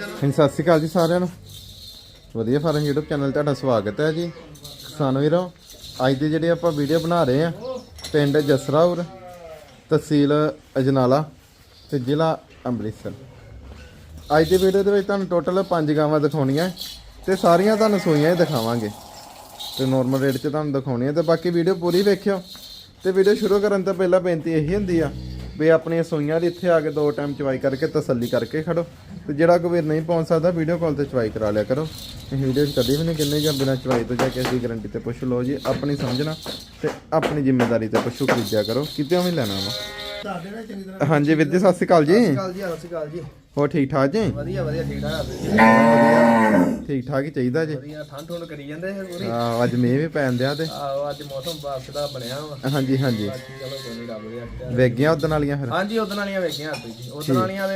ਹਾਂਜੀ, ਸਤਿ ਸ਼੍ਰੀ ਅਕਾਲ ਜੀ ਸਾਰਿਆਂ ਨੂੰ। ਵਧੀਆ ਫਾਰਮ YouTube ਚੈਨਲ ਤੁਹਾਡਾ ਸਵਾਗਤ ਹੈ ਜੀ। ਕਿਸਾਨ ਵੀਰੋ, ਅੱਜ ਦੇ ਜਿਹੜੇ ਆਪਾਂ ਵੀਡੀਓ ਬਣਾ ਰਹੇ ਆ ਪਿੰਡ ਜਸਰਾਉਰ, ਤਹਿਸੀਲ ਅਜਨਾਲਾ ਤੇ ਜ਼ਿਲ੍ਹਾ ਅੰਮ੍ਰਿਤਸਰ। ਅੱਜ ਦੀ ਵੀਡੀਓ ਦੇ ਵਿੱਚ ਤੁਹਾਨੂੰ ਟੋਟਲ 5 ਗਾਵਾਂ ਦਿਖਾਉਣੀਆਂ ਤੇ ਸਾਰੀਆਂ ਤੁਹਾਨੂੰ ਸੂਈਆਂ ਹੀ ਦਿਖਾਵਾਂਗੇ। ਤੇ ਨਾਰਮਲ ਰੇਟ 'ਚ ਤੁਹਾਨੂੰ ਦਿਖਾਉਣੀਆਂ ਤੇ ਬਾਕੀ ਵੀਡੀਓ ਪੂਰੀ ਵੇਖਿਓ। ਤੇ ਵੀਡੀਓ ਸ਼ੁਰੂ ਕਰਨ ਤੋਂ ਪਹਿਲਾਂ ਬੇਨਤੀ ਇਹੀ ਹੁੰਦੀ ਆ ਵੀ ਆਪਣੀਆਂ ਸੂਈਆਂ ਦੀ ਇੱਥੇ ਆ ਕੇ ਦੋ ਟਾਈਮ ਚਵਾਈ ਕਰਕੇ ਤਸੱਲੀ ਕਰਕੇ ਖੜੋ। ਤੇ ਜਿਹੜਾ ਕੋਈ ਵੀਰ ਨਹੀਂ ਪਹੁੰਚ ਸਕਦਾ ਵੀਡੀਓ ਕਾਲ ਤੇ ਚਵਾਈ ਕਰਾ ਲਿਆ ਕਰੋ। ਇਹ ਵੀਡੀਓ ਕਦੀ ਵੀ ਨਹੀਂ ਕਿੰਨੇ ਜਾਂ ਬਿਨਾਂ ਚਵਾਈ ਤੋਂ ਜਾ ਕੇ ਅਸੀਂ ਗਾਰੰਟੀ ਤੇ ਪੁੱਛ ਲਓ ਜੀ ਆਪਣੀ ਸਮਝਣਾ ਤੇ ਆਪਣੀ ਜ਼ਿੰਮੇਵਾਰੀ ਤੇ ਪਸ਼ੂ ਖਰੀਦਿਆ ਕਰੋ। ਕਿਤੇ ਵੀ ਲੈਣਾ ਵਾ। ਹਾਂਜੀ ਵੀਰ ਜੀ ਸਤਿ ਸ਼੍ਰੀ ਅਕਾਲ ਜੀ। ਸਤਿ ਸ਼੍ਰੀ ਅਕਾਲ ਜੀ ਸਤਿ ਸ਼੍ਰੀ ਅਕਾਲ ਜੀ। ਹੋਰ ਠੀਕ ਠਾਕ ਜੀ? ਵਧੀਆ ਵਧੀਆ ਠੀਕ ਠਾਕ। ਆ ਤੁਸੀਂ? ਵਧੀਆ ਠੀਕ ਠਾਕ ਹੀ ਚਾਹੀਦਾ ਜੀ। ਵਧੀਆ ਠੰਡ ਠੰਡ ਕਰੀ ਜਾਂਦੇ ਫਿਰ ਪੂਰੀ। ਆਹ, ਅੱਜ ਮੀਂਹ ਵੀ ਪੈਣ ਦਿਆ ਤੇ। ਆਹੋ ਅੱਜ ਮੌਸਮ ਬਾਰਿਸ਼ ਦਾ ਬਣਿਆ ਵਾ। ਹਾਂਜੀ ਹਾਂਜੀ। ਚਲੋ ਕੋਈ ਨਹੀਂ ਰੱਬ ਦੇ ਹੱਥ ਵੇਗੀਆਂ ਉਦਣ ਵਾਲੀਆਂ ਫਿਰ? ਹਾਂਜੀ ਉਦੋਂ ਵਾਲੀਆਂ ਵੇਖੀਆਂ ਆਪੇ ਜੀ। ਉਦੋਂ ਵਾਲੀਆਂ ਦੇ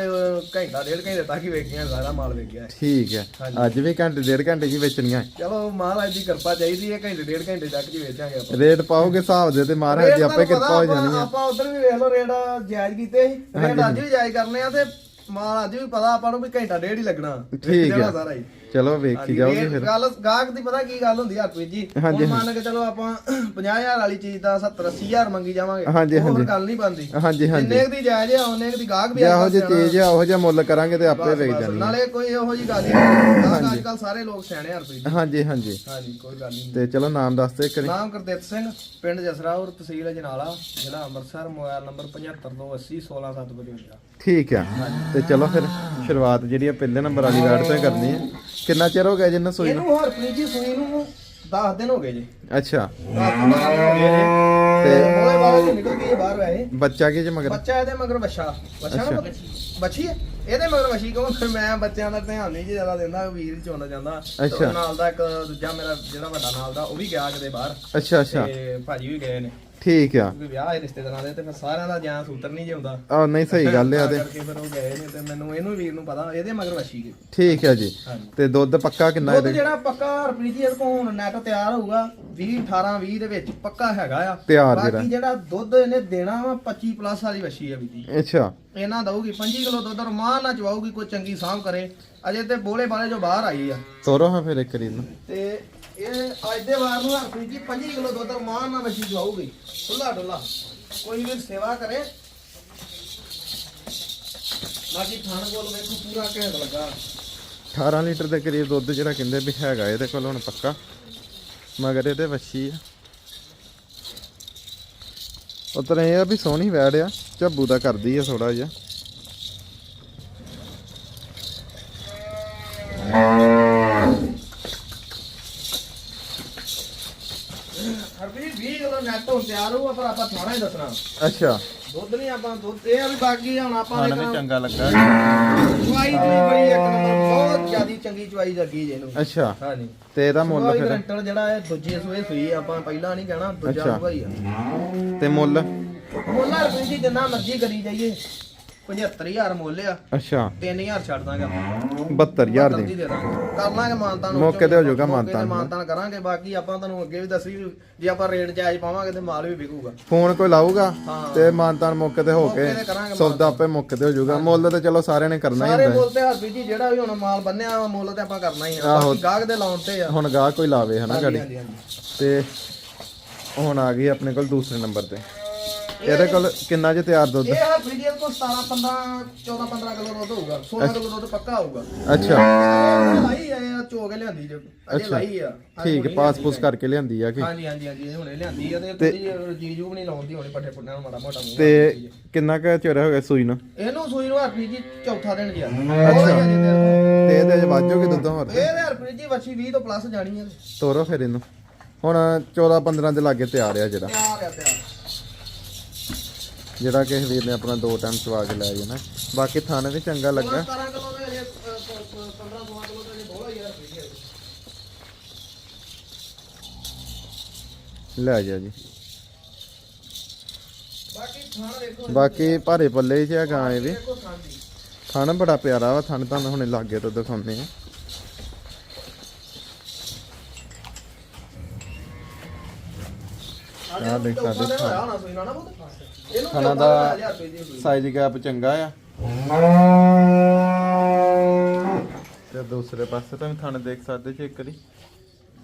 ਘੰਟਾ ਡੇਢ ਘੰਟੇ ਤੱਕ ਹੀ ਵੇਖੀਆਂ ਸਾਰਾ ਮਾਲ ਵੇਖਿਆ ਠੀਕ ਹੈ। ਅੱਜ ਵੀ ਘੰਟੇ ਡੇਢ ਘੰਟੇ ਜੀ ਵੇਚਣੀਆਂ ਹੈ। ਚਲੋ ਮਹਾਰਾਜ ਦੀ ਕਿਰਪਾ ਚਾਹੀਦੀ ਹੈ ਘੰਟੇ ਡੇਢ ਘੰਟੇ ਤੱਕ ਜੀ ਵੇਚਾਂਗੇ ਆਪਾਂ। ਰੇਟ ਪਾਓਗੇ ਹਿਸਾਬ ਦੇ ਤੇ ਮਹਾਰਾਜ ਆਪੇ ਕਿਰਪਾ ਹੋ ਜਾਣੀ ਆ ਆਪਾਂ ਉਧਰ ਵੀ ਵੇਖ ਲਓ ਰੇਟ ਜਾਇਜ਼ ਕੀਤੇ ਸੀ। ਰੇਟ ਅੱਜ ਵੀ ਜਾਇਜ਼ ਕਰਨੇ ਆ ਤੇ ਮਾਲ ਅੱਜ ਵੀ ਪਤਾ ਆਪਾਂ ਨੂੰ ਵੀ ਘੰਟਾ ਡੇਢ ਹੀ ਲੱਗਣਾ ਠੀਕ। ਦੇਣਾ ਸਾਰਾ ਹੀ ਚਲੋ ਵੇਖੀ ਜਾਓਗੇ ਫਿਰ। ਗੱਲ ਗਾਹਕ ਦੀ ਪਤਾ ਕੀ ਗੱਲ ਹੁੰਦੀ ਆ ਹਰਪ੍ਰੀਤ ਜੀ। ਹੁਣ ਮੰਨ ਕੇ ਚਲੋ ਆਪਾਂ 50000 ਵਾਲੀ ਚੀਜ਼ ਦਾ 70 80000 ਮੰਗੀ ਜਾਵਾਂਗੇ। ਹਾਂਜੀ, ਉਹ ਹਾਂਜੀ। ਗੱਲ ਨਹੀਂ ਬਣਦੀ। ਹਾਂਜੀ ਹਾਂਜੀ। ਜਿੰਨੇ ਦੀ ਜਾਇਜ਼ ਆ ਉਹਨੇ ਦੀ ਗਾਹਕ ਵੀ ਜੇ ਜਿਹੀ ਸਿਆਣਾ। ਚੀਜ਼ ਆ ਉਹੋ ਜਿਹਾ ਮੁੱਲ ਕਰਾਂਗੇ ਤੇ ਆਪੇ ਵੇਚ ਜਾਣੀ। ਨਾਲੇ ਕੋਈ ਇਹੋ ਜੀ ਗੱਲ ਨਹੀਂ। ਅੱਜ ਕੱਲ ਸਾਰੇ ਲੋਕ ਸਿਆਣੇ ਆ ਜੀ। ਹਾਂਜੀ ਹਾਂਜੀ। ਹਾਂਜੀ ਕੋਈ ਗੱਲ ਨਹੀਂ। ਤੇ ਚਲੋ ਨਾਮ ਦੱਸ ਦੇ ਕਰੀ ਨਾਮ ਗੁਰਦਿੱਤ ਸਿੰਘ ਪਿੰਡ ਜਸਰਾਉਰ ਤਹਿਸੀਲ ਅਜਨਾਲਾ ਜ਼ਿਲ੍ਹਾ ਅੰਮ੍ਰਿਤਸਰ ਮੋਬਾਈਲ ਨੰਬਰ 7580 16755 ਠੀਕ ਆ। ਤੇ ਚਲੋ ਫਿਰ ਸ਼ੁਰੂਆਤ ਜਿਹੜੀ ਆ ਪਹਿਲੇ ਨੰਬਰ ਵਾਲੀ ਵੈਟ ਤੋਂ ਕਰਨੀ ਹੈ ਕਿੰਨਾ ਚਿਰ ਹੋ ਗਿਆ ਜਿੰਨਾ ਸੂਈ ਨੂੰ? ਇਹਨੂੰ ਹਰਪ੍ਰੀਤ ਜੀ ਸੂਈ ਨੂੰ 10 ਦਿਨ ਹੋ ਗਏ ਜੀ। ਅੱਛਾ। 10 ਦਿਨ ਹੋ ਗਏ ਜੀ। ਤੇ ਮੋਏ ਬਾਹਰ ਨਿਕਲ ਗਈ ਬਾਹਰ ਵੈਸੇ। ਬੱਚਾ ਕੀ ਚ ਮਗਰ? ਬੱਚਾ ਇਹਦੇ ਮਗਰ ਬੱਛਾ ਬੱਛਾ ਨਾ ਬੱਛੀ ਹੈ? ਇਹਦੇ ਮਗਰ ਬੱਛੀ ਕਹੋ ਫਿਰ ਮੈਂ ਬੱਚਿਆਂ ਦਾ ਧਿਆਨ ਨਹੀਂ ਜੀ ਜ਼ਿਆਦਾ ਦਿੰਦਾ ਵੀਰ ਚੋਣਾ ਜਾਂਦਾ। ਤੇ ਅੱਛਾ। ਉਹ ਨਾਲ ਦਾ ਇੱਕ ਦੂਜਾ ਮੇਰਾ ਜਿਹੜਾ ਵੱਡਾ ਨਾਲ ਦਾ ਉਹ ਵੀ ਗਿਆ ਕਿਤੇ ਬਾਹਰ। ਅੱਛਾ ਅੱਛਾ। ਤੇ ਭਾਜੀ ਵੀ ਗਏ ਨੇ। ਠੀਕ ਆ। ਕਿਉਂਕਿ ਵਿਆਹ ਹੈ ਰਿਸ਼ਤੇਦਾਰਾਂ ਦੇ ਤੇ ਫਿਰ ਸਾਰਿਆਂ ਦਾ ਜਾਂ ਸੂਤਰ ਨਹੀਂ ਜਿਉਂਦਾ ਆ ਨਹੀਂ ਸਹੀ ਗੱਲ ਆ ਤਾਂ ਤੇ। ਕਰਕੇ ਫਿਰ ਉਹ ਗਏ ਨੇ ਤੇ ਮੈਨੂੰ ਇਹਨੂੰ ਵੀਰ ਨੂੰ ਪਤਾ ਇਹਦੇ ਮਗਰ ਬੱਛੀ ਗਈ ਠੀਕ ਹੈ ਜੀ। ਹਾਂਜੀ। ਤੇ ਦੁੱਧ ਪੱਕਾ ਕਿੰਨਾ ਦੁੱਧ ਇਹਦੇ? ਜਿਹੜਾ ਪੱਕਾ ਹਰਪ੍ਰੀਤ ਜੀ ਇਹਦੇ ਕੋਲ ਹੁਣ ਨੈਟ ਤਿਆਰ ਹੋਊਗਾ 20 18 20 ਦੇ ਵਿੱਚ ਪੱਕਾ ਹੈਗਾ ਆ। ਤਿਆਰ ਜਿਹੜਾ ਬਾਕੀ ਜਿਹੜਾ। ਦੁੱਧ ਇਹਨੇ ਦੇਣਾ ਵਾ 25 ਪਲੱਸ ਵਾਲੀ ਵੱਛੀ ਆ ਵੀ ਜੀ ਅੱਛਾ। ਇਹਨਾਂ ਦਊਗੀ 25 ਕਿਲੋ ਦੁੱਧ ਰਮਾਨ ਨਾਲ ਚਵਾਊਗੀ ਕੋਈ ਚੰਗੀ ਸਾਂਭ ਕਰੇ। ਅਜੇ ਤੇ ਬੋਲੇ ਬਾਲੇ ਜੋ ਬਾਹਰ ਆਈ ਆ। ਤੋਰੋ ਹਾਂ ਫਿਰ ਇੱਕ ਰੀਨ ਨੂੰ ਤੇ ਇਹ ਅੱਜ ਦੇ ਵਾਰ ਨੂੰ ਹਰਪ੍ਰੀਤ ਜੀ 25 ਕਿਲੋ ਦੁੱਧ ਰਮਾਨ ਨਾਲ ਵੱਛੀ ਚਵਾਊਗੀ ਖੁੱਲਾ ਡੁੱਲਾ ਕੋਈ ਵੀ ਸੇਵਾ ਕਰੇ। ਬਾਕੀ ਥਾਣ ਕੋਲ ਵੇਖੋ ਪੂਰਾ ਘੈਂਟ ਲੱਗਾ। 18 ਲੀਟਰ ਦੇ ਕਰੀਬ ਦੁੱਧ ਜਿਹੜਾ ਕਹਿੰਦੇ ਵੀ ਹੈਗਾ ਇਹਦੇ ਕੋਲ ਹੁਣ ਪੱਕਾ। ਮਗਰ ਇਹਦੇ ਵੱਛੀ ਆ। ਉਤਰ ਇਹ ਆ ਵੀ ਸੋਹਣੀ ਵੈੜ ਆ। ਝੱਬੂ ਦਾ ਕਰਦੀ ਆ ਥੋੜਾ ਜਿਹਾ। ਹਰਪ੍ਰੀਤ 20 ਕਿਲੋ ਨੈਟ ਹੁਣ ਤਿਆਰ ਹੋਊਗਾ ਪਰ ਆਪਾਂ ਥਾਣਾ ਹੀ ਦੱਸਣਾ। ਅੱਛਾ। ਦੁੱਧ ਨਹੀਂ ਆਪਾਂ ਦੁੱਧ ਇਹ ਆ ਵੀ ਬਾਕੀ ਹੁਣ ਆਪਾਂ ਖਾਣ ਵੀ ਚੰਗਾ ਲੱਗਾ। ਚੁਆਈ ਦੀ ਬੜੀ ਇੱਕ ਨੰਬਰ ਬਹੁਤ ਜ਼ਿਆਦੀ ਚੰਗੀ ਚੁਆਈ ਲੱਗੀ ਜੇ ਇਹਨੂੰ। ਅੱਛਾ। ਹਾਂਜੀ। ਤੇ ਇਹਦਾ ਮੁੱਲ ਮੁੱਲ ਫਿਰ? ਗਰੰਟਲ ਜਿਹੜਾ ਹੈ ਦੂਜੇ ਸੂਏ ਸੂਈ ਆਪਾਂ ਪਹਿਲਾਂ ਨਹੀਂ ਕਹਿਣਾ ਦੂਜਾ ਅੱਛਾ। ਸੂਆ ਹੀ ਆ। ਤੇ ਮੁੱਲ? ਮੁੱਲ ਰੁਪਏ ਜੀ ਜਿੰਨਾ ਮਰਜ਼ੀ ਕਰੀ ਜਾਈਏ। 75000 ਮੁੱਲ ਆ। ਅੱਛਾ। 3000 ਛੱਡ ਦਾਂਗੇ ਆਪਾਂ। 72000 ਜੀ ਦੀ। ਦੇ ਦਾਂਗੇ। ਕਰ ਲਾਂਗੇ ਮਾਨਤਾਂ ਨੂੰ। ਮੌਕੇ ਤੇ ਹੋ ਜਾਊਗਾ ਮਾਨਤਾਨ। ਮਾਨਤਾਨ ਕਰਾਂਗੇ। ਬਾਕੀ ਆਪਾਂ ਤੁਹਾਨੂੰ ਅੱਗੇ ਵੀ ਦੱਸੀ ਵੀ ਜੇ ਆਪਾਂ ਰੇਟ ਜਾਇਜ਼ ਪਾਵਾਂਗੇ ਤੇ ਮਾਲ ਵੀ ਵਿਕੂਗਾ। ਫੋਨ ਕੋਈ ਲਾਊਗਾ ਹਾਂ। ਤੇ ਮਾਨਤਾਨ ਮੌਕੇ ਤੇ ਹੋ ਕੇ ਮੌਕੇ ਤੇ ਕਰਾਂਗੇ ਸੌਦਾ ਆਪੇ ਮੌਕੇ ਤੇ ਹੋ ਜਾਊਗਾ। ਮੁੱਲ ਤੇ ਚਲੋ ਸਾਰਿਆਂ ਨੇ ਕਰਨਾ ਹੀ ਸਾਰੇ ਹੁੰਦਾ। ਮੁੱਲ ਤੇ ਹਰਪੀ ਜੀ ਜਿਹੜਾ ਵੀ ਹੁਣ ਮਾਲ ਬੰਨਿਆ ਵਾ, ਮੁੱਲ ਤੇ ਆਪਾਂ ਕਰਨਾ ਹੀ ਆ। ਆਹੋ। ਬਾਕੀ ਗਾਹਕ ਦੇ ਲਾਉਣ ਤੇ ਆ। ਹੁਣ ਗਾਹ ਕੋਈ ਲਾਵੇ ਹਨਾ ਗਾੜੀ। ਤੇ ਹੁਣ ਆ ਗਈ ਆਪਣੇ ਕੋਲ ਦੂਸਰੇ ਨੰਬਰ ਤੇ। ਇਹਦੇ ਕੋਲ ਕਿੰਨਾ ਜੇ ਤਿਆਰ ਦੁੱਧ? ਇਹ ਹਰਪੀ ਜੀ ਕੋਲ 17 15 14 15 ਕਿਲੋ ਦੁੱਧ ਹੋਊਗਾ 16 ਕਿਲੋ ਦੁੱਧ ਪੱਕਾ ਹੋਊਗਾ। ਅੱਛਾ। ਲਾਈ ਆ ਚੋ ਕੇ ਲਿਆਂਦੀ ਜੇ ਅਜੇ। ਲਾਈ ਆ। ਠੀਕ ਪਾਸ ਪੂਸ ਕਰਕੇ ਲਿਆਂਦੀ ਆ ਕਿ? ਹਾਂਜੀ ਹਾਂਜੀ ਹਾਂਜੀ ਇਹ ਹੁਣੇ ਲਿਆਂਦੀ ਆ ਤੇ ਥੋੜੀ ਜੀਜੂ ਵੀ ਨਹੀਂ ਲਾਉਂਦੀ ਹੋਣੀ ਪੱਠੇ ਪੁੱਟਿਆਂ ਨੂੰ ਮਾੜਾ ਮੋਟਾ ਮੂੰਹ ਤੇ ਕਿੰਨਾ ਕੁ ਚਿਰ ਹੋ ਗਿਆ ਸੂਈ ਨੂੰ? ਇਹਨੂੰ ਸੂਈ ਨੂੰ ਹਰਪ੍ਰੀਤ ਜੀ ਚੌਥਾ ਦਿਨ ਜੀ ਅੱਛਾ। ਤੇ ਇਹਦੇ ਚ ਵਾਜੋਗੇ ਦੁੱਧ ਹੋਰ? ਇਹ ਤੇ ਹਰਪ੍ਰੀਤ ਜੀ ਵੱਛੀ 20 ਤੋਂ ਪਲੱਸ ਜਾਣੀ ਹੈ ਤੋਰੋ ਫਿਰ ਇਹਨੂੰ। ਹੁਣ 14 15 ਦੇ ਲਾਗੇ ਤਿਆਰ ਆ ਜਿਹੜਾ। ਤਿਆਰ ਆ ਤਿਆਰ। ਜਿਹੜਾ ਕਿਸੇ ਵੀਰ ਨੇ ਆਪਣਾ ਦੋ ਟਾਈਮ ਚਵਾ ਕੇ ਲੈ ਜਾਣਾ ਬਾਕੀ ਥਾਣੇ ਵੀ ਚੰਗਾ ਲੱਗਾ। 17 ਕਿਲੋ ਦੇ ਅਜੇ 15 16 ਕਿਲੋ ਦੇ ਬੋਲਾ ਯਾਰ ਲੈ ਜਾ ਜੀ। ਬਾਕੀ ਭਾਰੇ ਪੱਲੇ 'ਚ ਆ ਇਹ ਵੀ। ਦੇਖੋ ਥਣ ਬੜਾ ਪਿਆਰਾ ਵਾ, ਥਣ ਤੁਹਾਨੂੰ ਹੁਣੇ ਲਾਗੇ ਤੋਂ ਦਿਖਾਉਂਦੇ ਆ। ਆਹ ਦੇਖ ਹੋਇਆ ਹੋਣਾ ਨਾਲ। ਨਾ ਪੁੱਤ ਇਹਨੂੰ ਥਣਾ ਦਾ। ਸਾਈਜ਼ ਗੈਪ ਚੰਗਾ ਆ। ਤੇ ਦੂਸਰੇ ਪਾਸੇ ਤਾਂ ਵੀ ਥਣ ਦੇਖ ਸਕਦੇ ਜੀ ਇੱਕ ਵਾਰੀ।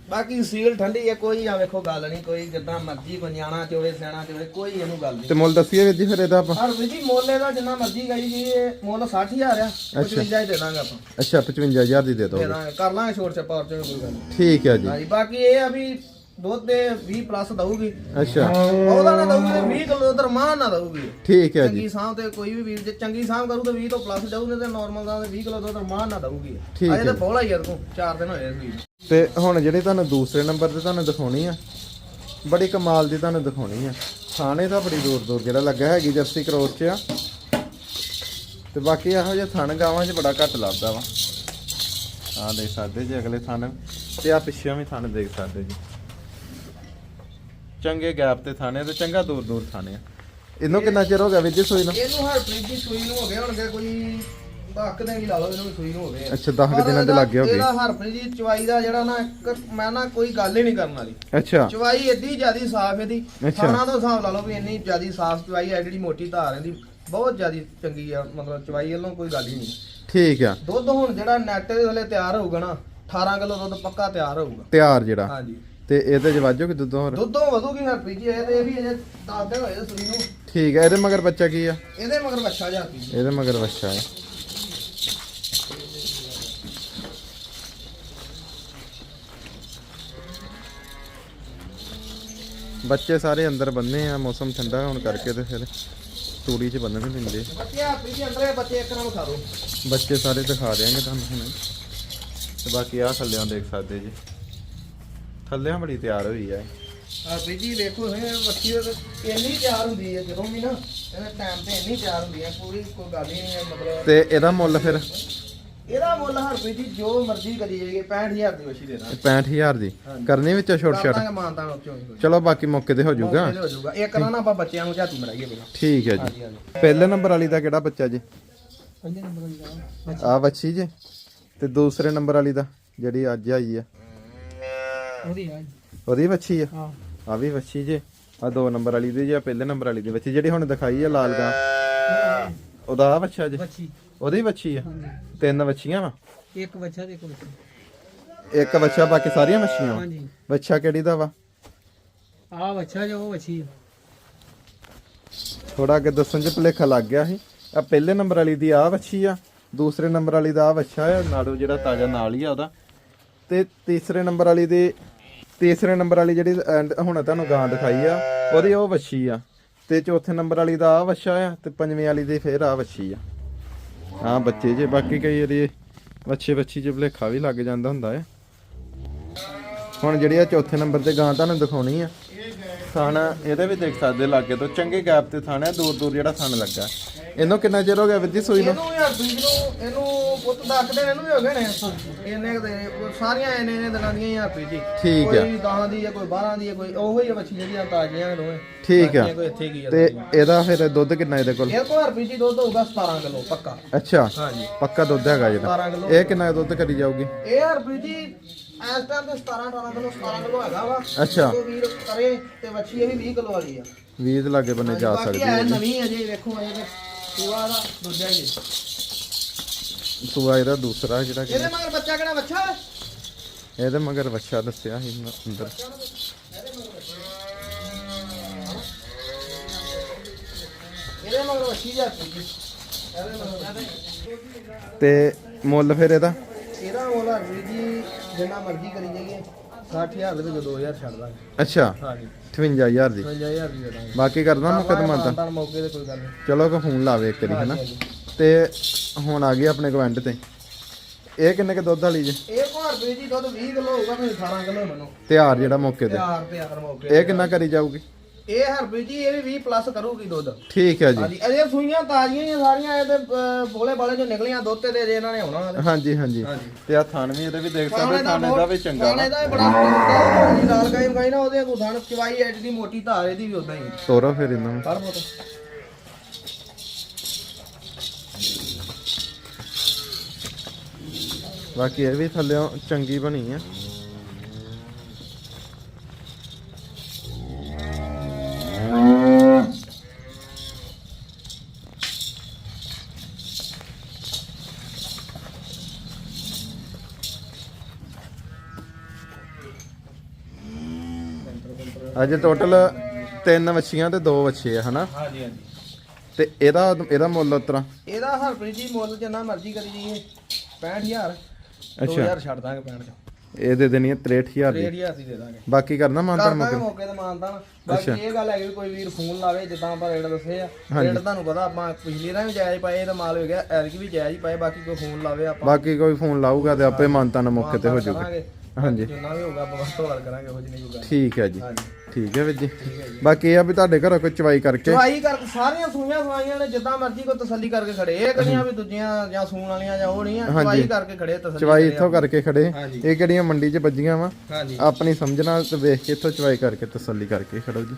ਬਾਕੀ ਸੀਲ ਠੰਡੀ ਹੈ ਕੋਈ ਆ ਵੇਖੋ ਗੱਲ ਨਹੀਂ ਕੋਈ ਜਿੱਦਾਂ ਮਰਜ਼ੀ ਕੋਈ ਨਿਆਣਾ ਚੋਵੇ ਸਿਆਣਾ ਚੋਵੇ ਕੋਈ ਇਹਨੂੰ ਗੱਲ ਨਹੀਂ। ਤੇ ਮੁੱਲ ਦੱਸੀਏ ਵੀਰ ਜੀ ਫਿਰ ਇਹਦਾ ਆਪਾਂ। ਹਰ ਜੀ ਮੁੱਲ ਇਹਦਾ ਜਿੰਨਾ ਮਰਜ਼ੀ ਗਈ ਜੀ ਇਹ ਮੁੱਲ 60000 ਆ 55 ਹੀ ਦੇ ਦਾਂਗੇ ਆਪਾਂ। ਅੱਛਾ 55000 ਦੀ ਦੇ ਦੇ ਦਾਂਗੇ ਕਰ ਲਾਂਗੇ ਛੋਟ ਛਪਾ ਕੋਈ ਗੱਲ ਨਹੀਂ। ਠੀਕ ਹੈ ਜੀ। ਹਾਂਜੀ ਬਾਕੀ ਇਹ ਆ ਵੀ ਦੁੱਧ ਦੇ 20 ਪਲੱਸ ਦਊਗੀ। ਅੱਛਾ। ਉਹਦਾ ਨਾ ਦਊਗੀ ਤੇ 20 ਕਿਲੋ ਉਧਰ ਮਾਂ ਨਾ ਦਊਗੀ। ਠੀਕ ਹੈ ਜੀ। ਚੰਗੀ ਸਾਂਭ ਤੇ ਕੋਈ ਵੀ ਵੀਰ ਜੇ ਚੰਗੀ ਸਾਂਭ ਕਰੂ ਤਾਂ 20 ਤੋਂ ਪਲੱਸ ਜਾਊ ਨਹੀਂ ਤੇ ਨਾਰਮਲ ਦਾ 20 ਕਿਲੋ ਦੁੱਧ ਮਾਂ ਨਾ ਦਊਗੀ। ਠੀਕ ਅਜੇ ਤਾਂ ਹੈ। ਬੋਲਾ ਹੀ ਆ ਤੂੰ 4 ਦਿਨ ਹੋਏ ਸੀ ਤੇ ਹੁਣ ਜਿਹੜੀ ਤੁਹਾਨੂੰ ਦੂਸਰੇ ਨੰਬਰ ਤੇ ਤੁਹਾਨੂੰ ਦਿਖਾਉਣੀ ਆ ਬੜੀ ਕਮਾਲ ਦੀ ਤੁਹਾਨੂੰ ਦਿਖਾਉਣੀ ਆ। ਥਾਣੇ ਤਾਂ ਬੜੀ ਦੂਰ ਦੂਰ ਜਿਹੜਾ ਲੱਗਾ ਹੈਗੀ ਜਰਸੀ ਕਰੋਸ 'ਚ ਆ। ਤੇ ਬਾਕੀ ਇਹੋ ਜਿਹੇ ਥਣ ਗਾਵਾਂ 'ਚ ਬੜਾ ਘੱਟ ਲੱਭਦਾ ਵਾ। ਆ ਦੇਖ ਸਕਦੇ ਜੀ ਅਗਲੇ ਥਣ। ਤੇ ਆ ਪਿੱਛੇ ਵੀ ਥਣ ਦੇਖ ਸਕਦੇ ਜੀ। ਚੰਗੇ ਗੈਪ ਤੇ ਥਾਣੇ ਤੇ ਚੰਗਾ ਦੂਰ ਦੂਰ ਥਾਣੇ ਆ। ਇਹਨੂੰ ਕਿੰਨਾ ਚਿਰ ਹੋ ਗਿਆ ਵੀਰ ਜੀ ਸੂਈ ਨੂੰ? ਇਹਨੂੰ ਹਰਪ੍ਰੀਤ ਦੀ ਸੂਈ ਨੂੰ ਹੋ ਗਿਆ ਹੋਣਗੇ ਕੋਈ 10 ਦਿਨ ਹੀ ਲਾ ਲਓ ਇਹਨੂੰ ਸੂਈ ਨੂੰ ਹੋ ਗਏ। ਅੱਛਾ 10 ਪਰ ਦਿਨਾਂ ਦੇ ਲੱਗੇ ਹੋ ਗਏ। ਇਹਦਾ ਹਰਪ੍ਰੀਤ ਦੀ ਚਵਾਈ ਦਾ ਜਿਹੜਾ ਨਾ ਇੱਕ ਮੈਂ ਨਾ ਕੋਈ ਗੱਲ ਹੀ ਨਹੀਂ ਕਰਨ ਵਾਲੀ। ਅੱਛਾ। ਚਵਾਈ ਏਡੀ ਜਿਆਦੀ ਸਾਫ਼ ਇਹਦੀ। ਖਾਣਾ ਤੋਂ ਹਿਸਾਬ ਲਾ ਲਓ ਵੀ ਇੰਨੀ ਜਿਆਦੀ ਸਾਫ਼ ਚਵਾਈ ਹੈ ਜਿਹੜੀ ਮੋਟੀ ਧਾਰ ਇਹਦੀ ਬਹੁਤ ਜਿਆਦੀ ਚੰਗੀ ਆ ਮਤਲਬ ਚਵਾਈ ਵੱਲੋਂ ਕੋਈ ਗੱਲ ਹੀ ਨਹੀਂ। ਠੀਕ ਆ। ਦੁੱਧ ਹੁਣ ਜਿਹੜਾ ਨੈਟ ਦੇ ਥੱਲੇ ਤਿਆਰ ਹੋਊਗਾ ਨਾ 18 ਕਿਲੋ ਦੁੱਧ ਪੱਕਾ ਤਿਆਰ ਹੋਊਗਾ। ਤਿਆਰ ਜਿਹੜਾ। ਹਾਂਜੀ। ਤੇ ਇਹਦੇ ਚ ਵਾਜੋ ਕਿ ਦੁੱਧ ਹੋਰ? ਦੁੱਧੋਂ ਵਧੂਗੀ ਹਰਪ੍ਰੀਤ ਜੀ ਇਹ ਤੇ ਇਹ ਵੀ ਅਜੇ 10 ਦਿਨ ਹੋਏ ਸੂਈ ਨੂੰ। ਠੀਕ ਹੈ ਇਹਦੇ ਮਗਰ ਬੱਚਾ ਕੀ ਆ? ਇਹਦੇ ਮਗਰ ਬੱਚਾ ਜਾ ਇਹਦੇ ਮਗਰ ਬੱਚਾ ਹੈ ਬੱਚੇ ਸਾਰੇ ਅੰਦਰ ਬੰਨੇ ਆ ਮੌਸਮ ਠੰਡਾ ਹੋਣ ਕਰਕੇ ਤੇ ਫਿਰ ਤੂੜੀ 'ਚ ਬੰਨਣੇ ਪੈਂਦੇ ਬੱਚੇ ਹਰਪ੍ਰੀਤ ਜੀ ਅੰਦਰ ਬੱਚੇ ਇੱਕ ਨਾਲ ਖਾ ਦੋ ਬੱਚੇ ਸਾਰੇ ਦਿਖਾ ਦਿਆਂਗੇ ਤੁਹਾਨੂੰ ਹੁਣ। ਤੇ ਬਾਕੀ ਆ ਥੱਲਿਆਂ ਦੇਖ ਸਕਦੇ ਜੀ। ਥੱਲਿਆਂ ਬੜੀ ਤਿਆਰ ਹੋਈ ਹੈ ਹਰਪ੍ਰੀਤ ਜੀ ਦੇਖੋ ਇਹ ਬੱਚੀ ਉਹ ਇੰਨੀ ਤਿਆਰ ਹੁੰਦੀ ਹੈ ਜਦੋਂ ਵੀ ਨਾ ਇਹਦੇ ਟਾਈਮ ਤੇ ਇੰਨੀ ਤਿਆਰ ਹੁੰਦੀ ਹੈ ਪੂਰੀ ਕੋਈ ਗੱਲ ਹੀ ਨਹੀਂ ਹੈ ਮਤਲਬ ਤੇ ਇਹਦਾ ਮੁੱਲ ਫਿਰ? ਇਹਦਾ ਮੁੱਲ ਹਰਪ੍ਰੀਤ ਜੀ ਜੋ ਮਰਜ਼ੀ ਕਰੀ ਜਾਈਏ 65000 ਦੀ ਵਸ਼ੀ ਦੇ ਦਾਂ 65000 ਦੀ। ਕਰਨੀ ਵਿੱਚੋਂ ਛੋਟ ਛੋਟ? ਕਰਾਂਗੇ ਮਾਨਤਾ ਹੀ। ਚਲੋ ਬਾਕੀ ਮੌਕੇ ਤੇ ਹੋ ਜਾਊਗਾ। ਹੋ ਜਾਊਗਾ। ਇੱਕ ਨਾ ਆਪਾਂ ਬੱਚਿਆਂ ਨੂੰ ਝਾਤੀ ਮਰਾਈਏ ਪਹਿਲਾਂ। ਠੀਕ ਹੈ ਜੀ। ਪਹਿਲੇ ਨੰਬਰ ਵਾਲੀ ਦਾ ਕਿਹੜਾ ਬੱਚਾ ਜੀ? ਪੰਜੇ ਨੰਬਰ ਵਾਲੀ ਆ ਬੱਚੀ ਜੇ। ਤੇ ਦੂਸਰੇ ਨੰਬਰ ਵਾਲੀ ਦਾ ਜਿਹੜੀ ਅੱਜ ਆਈ ਆ। ਉਹਦੀ ਆ ਉਹਦੀ ਬੱਚੀ ਆ? ਹਾਂ। ਆ ਵੀ ਬੱਚੀ ਜੇ। ਆ ਦੋ ਨੰਬਰ ਵਾਲੀ ਦੀ ਜਾਂ ਪਹਿਲੇ ਨੰਬਰ ਵਾਲੀ ਦੀ ਬੱਚੀ ਜਿਹੜੀ ਹੁਣ ਦਿਖਾਈ ਆ ਲਾਲ ਗਾਂ। ਉਹਦਾ ਆ ਬੱਚਾ ਜੇ? ਉਹਦੀ ਬੱਚੀ ਆ? ਹਾਂਜੀ। ਤਿੰਨ ਬੱਚੀਆਂ ਵਾ? ਇੱਕ ਬੱਚਾ ਤੇ ਇੱਕ ਬੱਚਾ ਇੱਕ ਬੱਚਾ ਬਾਕੀ ਸਾਰੀਆਂ ਬੱਚੀਆਂ ਵਾ? ਹਾਂਜੀ। ਬੱਚਾ ਕਿਹੜੀ ਦਾ ਵਾ? ਆ ਬੱਚਾ ਜੋ ਉਹ ਬੱਚੀ ਥੋੜਾ ਅੱਗੇ ਦੱਸਣ ਚ ਭੁਲੇਖਾ ਲੱਗ ਗਿਆ ਸੀ। ਆ ਪਹਿਲੇ ਨੰਬਰ ਵਾਲੀ ਦੀ ਆ ਬੱਚੀ ਆ ਦੂਸਰੇ ਨੰਬਰ ਵਾਲੀ ਦਾ ਆ ਬੱਚਾ ਆ ਨਾੜੂ ਜਿਹੜਾ ਤਾਜ਼ਾ ਨਾਲ ਹੀ ਆ ਉਹਦਾ। ਤੇ ਤੀਸਰੇ ਨੰਬਰ ਵਾਲੀ ਦੇ, ਤੀਸਰੇ ਨੰਬਰ ਵਾਲੀ ਜਿਹੜੀ ਹੁਣ ਤੁਹਾਨੂੰ ਗਾਂ ਦਿਖਾਈ ਆ, ਉਹਦੀ ਉਹ ਵੱਛੀ ਆ। ਤੇ ਚੌਥੇ ਨੰਬਰ ਵਾਲੀ ਦਾ ਆ ਵੱਛਾ ਆ, ਤੇ ਪੰਜਵੇਂ ਵਾਲੀ ਦੀ ਫੇਰ ਆ ਵੱਛੀ ਆ। ਹਾਂ ਬੱਚੇ ਜੇ, ਬਾਕੀ ਕਈ ਵਾਰੀ ਵੱਛੇ ਵੱਛੀ ਜੇ ਭੁਲੇਖਾ ਵੀ ਲੱਗ ਜਾਂਦਾ ਹੁੰਦਾ ਹੈ ਹੁਣ ਜਿਹੜੀ ਆ ਚੌਥੇ ਨੰਬਰ ਤੇ ਗਾਂ ਤੁਹਾਨੂੰ ਦਿਖਾਉਣੀ ਆ ਥਣ ਇਹਦੇ ਵੀ ਦੇਖ ਸਕਦੇ ਲਾਗੇ ਤੋਂ ਚੰਗੇ ਗੈਪ ਤੇ ਥਣ ਹੈ ਦੂਰ ਦੂਰ ਜਿਹੜਾ ਥਣ ਲੱਗਾ। ਇਹਨੂੰ ਕਿੰਨਾ ਚਿਰ ਹੋ ਗਿਆ ਵਿੱਦੀ ਸੂਈ ਨੂੰ? ਇਹਨੂੰ ਯਾਰ ਦੂਜ ਨੂੰ ਇਹਨੂੰ ਪੁੱਤ ਦੱਸ ਦਿਨ ਇਹਨੂੰ ਵੀ ਹੋ ਗਏ ਨੇ। ਇੰਨੇ ਕੁ ਦੇ ਸਾਰੀਆਂ ਇੰਨੇ ਇੰਨੇ ਦਿਨਾਂ ਦੀਆਂ ਹੀ ਹਰਪ੍ਰੀਤ ਜੀ। ਠੀਕ ਆ। ਕੋਈ 10 ਦੀ ਹੈ ਕੋਈ 12 ਦੀ ਹੈ ਕੋਈ ਉਹੋ ਹੀ ਬੱਚੀ ਜਿਹੜੀਆਂ ਤਾਜ਼ੀਆਂ ਨੇ ਦੋਵੇਂ। ਠੀਕ ਆ। ਬਾਕੀਆਂ ਕੋਈ ਇੱਥੇ ਕੀ ਤੇ ਇਹਦਾ ਫਿਰ ਦੁੱਧ ਕਿੰਨਾ ਇਹਦੇ ਕੋਲ? ਇਹ ਕੋਲ ਜੀ ਦੁੱਧ ਹੋਊਗਾ 17 ਕਿਲੋ ਪੱਕਾ। ਅੱਛਾ। ਹਾਂਜੀ। ਪੱਕਾ ਦੁੱਧ ਹੈਗਾ ਜਿਹੜਾ 17 ਕਿਲੋ। ਇਹ ਕਿੰਨਾ ਦੁੱਧ ਕਰੀ ਜਾਊਗੀ? ਇਹ ਹਰਪ੍ਰੀਤ ਜੀ ਇਸ ਟਾਈਮ ਤੇ 17 18 ਕਿਲੋ 17 ਕਿਲੋ ਹੈਗਾ ਵਾ। ਅੱਛਾ। ਜੋ ਵੀਰ ਕਰੇ ਤੇ ਬੱਚੀ ਇਹ ਵੀ 20 ਕਿਲੋ ਵਾਲੀ ਆ। 20 ਦੇ ਲਾਗੇ ਬੰਨੇ ਜਾ ਬਾਕੀ ਸਕਦੀ ਹੈ ਹੈ ਨਵੀਂ ਅਜੇ ਵੇਖੋ ਅਜੇ ਤੇ ਸੂਆ ਦਾ ਦੂਜਾ ਹੀ ਹੈ। ਸੂਆ ਇਹਦਾ ਦੂਸਰਾ ਜਿਹੜਾ ਕਿ- ਇਹਦੇ ਮਗਰ ਬੱਚਾ ਕਿਹੜਾ ਬੱਚਾ ਹੈ? ਇਹਦੇ ਮਗਰ ਬੱਚਾ ਦੱਸਿਆ ਸੀ ਨਾ ਅੰਦਰ। ਇਹਦੇ ਮਗਰ ਬੱਚੀ ਜਾਂਦੀ ਜੀ ਇਹਦੇ ਮਗਰ ਤੇ ਮੁੱਲ ਫਿਰ ਇਹਦਾ? ਇਹਦਾ ਮੁੱਲ ਹਰਪ੍ਰੀਤ ਜੀ ਜਿੰਨਾ ਮਰਜ਼ੀ ਕਰੀ ਜਾਈਏ 60000 ਦੇ ਵਿੱਚ 2000 ਛੱਡ ਦਾਂਗੇ। ਅੱਛਾ ਹਾਂਜੀ। 58000 ਦੀ। 55000 ਦੀ ਦੇ ਦਾਂਗੇ। ਬਾਕੀ ਕਰਦਾ ਮੁਕਦਮਾ ਤਾਂ। ਤਾਂ ਮੌਕੇ ਤੇ ਕੋਈ ਗੱਲ ਨਹੀਂ। ਚਲੋ ਕੋ ਫੋਨ ਲਾਵੇ ਇੱਕ ਵਾਰੀ ਹਨਾ? ਤੇ ਹੁਣ ਆ ਗਈ ਆਪਣੇ ਕਮੈਂਟ ਤੇ। ਇਹ ਕਿੰਨੇ ਕੇ ਦੁੱਧ ਵਾਲੀ ਜੇ? ਇਹ ਕੋ ਹਰਪ੍ਰੀਤ ਜੀ ਦੁੱਧ 20 ਕਿਲੋ ਹੋਊਗਾ ਤੁਸੀਂ 18 ਕਿਲੋ ਮੰਨੋ। ਤਿਆਰ ਜਿਹੜਾ ਮੌਕੇ ਤੇ। ਤਿਆਰ ਤਿਆਰ ਮੌਕੇ ਇਹ ਕਿੰਨਾ ਕਰੀ ਜਾਊਗੀ? ਇਹ ਹਰਪ੍ਰੀਤ ਜੀ ਇਹ ਵੀ 20 ਪਲੱਸ ਕਰੂਗੀ ਦੁੱਧ। ਠੀਕ ਹੈ ਜੀ। ਹਾਂਜੀ ਅਜੇ ਸੂਈਆਂ ਤਾਜ਼ੀਆਂ ਹੀ ਆ ਸਾਰੀਆਂ ਇਹਦੇ ਬੋਲੇ ਬਾਲੇ ਜੋ ਨਿਕਲੀਆਂ ਦੁੱਧ ਤੇ ਦੇ ਜੇ ਇਹਨਾਂ ਨੇ ਆਉਣਾ ਇਹਦੇ। ਹਾਂਜੀ ਹਾਂਜੀ। ਹਾਂਜੀ। ਤੇ ਆ ਥਣ ਵੀ ਇਹਦੇ ਵੀ ਦੇਖ ਸਕਦੇ ਦਾ ਥਣ ਇਹਦਾ ਵੀ ਚੰਗਾ ਖਾਣੇ ਦਾ ਵੀ ਬੜਾ ਚੰਗਾ ਜੀ ਲਾਲ ਗਾਈ ਗਾਈ ਨਾ ਉਹਦੇ ਕੋ ਥਣ ਚਵਾਈ ਐਡ ਦੀ ਮੋਟੀ ਧਾਰ ਇਹਦੀ ਵੀ ਉਦਾਂ ਹੀ ਤੋਰੋ ਫਿਰ ਇਹਨਾਂ ਨੂੰ। ਕਰ ਬੋਤ ਬਾਕੀ ਇਹ ਵੀ ਥੱਲਿਓਂ ਚੰਗੀ ਬਣੀ ਆ। ਅੱਜ ਟੋਟਲ ਤਿੰਨ ਵੱਛੀਆਂ ਤੇ ਦੋ ਵੱਛੇ ਆ ਹਨਾ? ਹਾਂਜੀ ਹਾਂਜੀ। ਤੇ ਇਹਦਾ ਇਹਦਾ ਮੁੱਲ ਉਤਰਾ ਇਹਦਾ ਹਰਪ੍ਰੀਤ ਜੀ ਮੁੱਲ ਜਿੰਨਾ ਮਰਜ਼ੀ ਕਰੀ ਜੀ 65000 ਅੱਛਾ। 2000 ਛੱਡ ਦਾਂਗੇ 65 ਚ। ਇਹ ਦੇ ਦੇਣੀ ਹੈ 63000 ਦੀ। 63000 ਦੀ ਦੇ ਦਾਂਗੇ। ਬਾਕੀ ਕਰਨਾ ਮਾਨਤਾਨ ਮੁੱਕ ਮੌਕੇ ਤੇ ਮਾਨਦਾਨ ਬਾਕੀ ਇਹ ਗੱਲ ਹੈਗੀ ਵੀ ਕੋਈ ਵੀਰ ਫੋਨ ਲਾਵੇ ਜਿੱਦਾਂ ਆਪਾਂ ਰੇਟ ਦੱਸੇ ਆ। ਰੇਟ ਤੁਹਾਨੂੰ ਪਤਾ ਆਪਾਂ ਪਿਛਲੀ ਰਾਂ ਵੀ ਜਾਇਜ਼ ਪਾਏ ਤਾਂ ਮਾਲ ਹੋ ਗਿਆ ਐਰਕੀ ਵੀ ਜਾਇਜ਼ ਹੀ ਪਾਏ ਬਾਕੀ ਕੋਈ ਫੋਨ ਲਾਵੇ ਆਪਾਂ। ਬਾਕੀ ਕੋਈ ਫੋਨ ਲਾਊਗਾ ਤੇ ਆਪੇ ਮਾਨਤਾਨ ਮੌਕੇ ਤੇ ਹੋ ਜਾਊਗਾ। ਹਾਂਜੀ। ਜਿੰਨਾ ਵੀ ਹੋਊਗਾ ਆਪਾਂ ਵੱਧ ਕਰਾਂਗੇ ਉਹ ਜਿਹੀ ਕੋਈ ਗੱਲ ਠੀਕ ਹੈ ਜੀ। ਹਾਂਜੀ। ਠੀਕ ਹੈ ਵੀਰ ਜੀ। ਬਾਕੀ ਇਹ ਆ ਵੀ ਤੁਹਾਡੇ ਘਰੋਂ ਕੋਈ ਚਵਾਈ ਕਰਕੇ। ਚਵਾਈ ਕਰ ਸਾਰੀਆਂ ਸੂਈਆਂ ਸਵਾਈਆਂ ਨੇ ਜਿੱਦਾਂ ਮਰਜ਼ੀ ਕੋਈ ਤਸੱਲੀ ਕਰਕੇ ਖੜੇ। ਇਹ ਕਿਹੜੀਆਂ ਵੀ ਦੂਜੀਆਂ ਜਾਂ ਸੂਣ ਵਾਲੀਆਂ ਜਾਂ ਉਹ ਨਹੀਂ ਆ ਚਵਾਈ ਕਰਕੇ ਖੜੇ ਤਸੱਲੀ ਚਵਾਈ ਇੱਥੋਂ ਕਰਕੇ ਖੜੇ। ਇਹ ਕਿਹੜੀਆਂ ਮੰਡੀ 'ਚ ਵੱਜੀਆਂ ਵਾ? ਆਪਣੀ ਸਮਝ ਨਾਲ ਤੇ ਵੇਖ ਕੇ ਇੱਥੋਂ ਚਵਾਈ ਕਰਕੇ ਤਸੱਲੀ ਕਰਕੇ ਖੜੋ ਜੀ।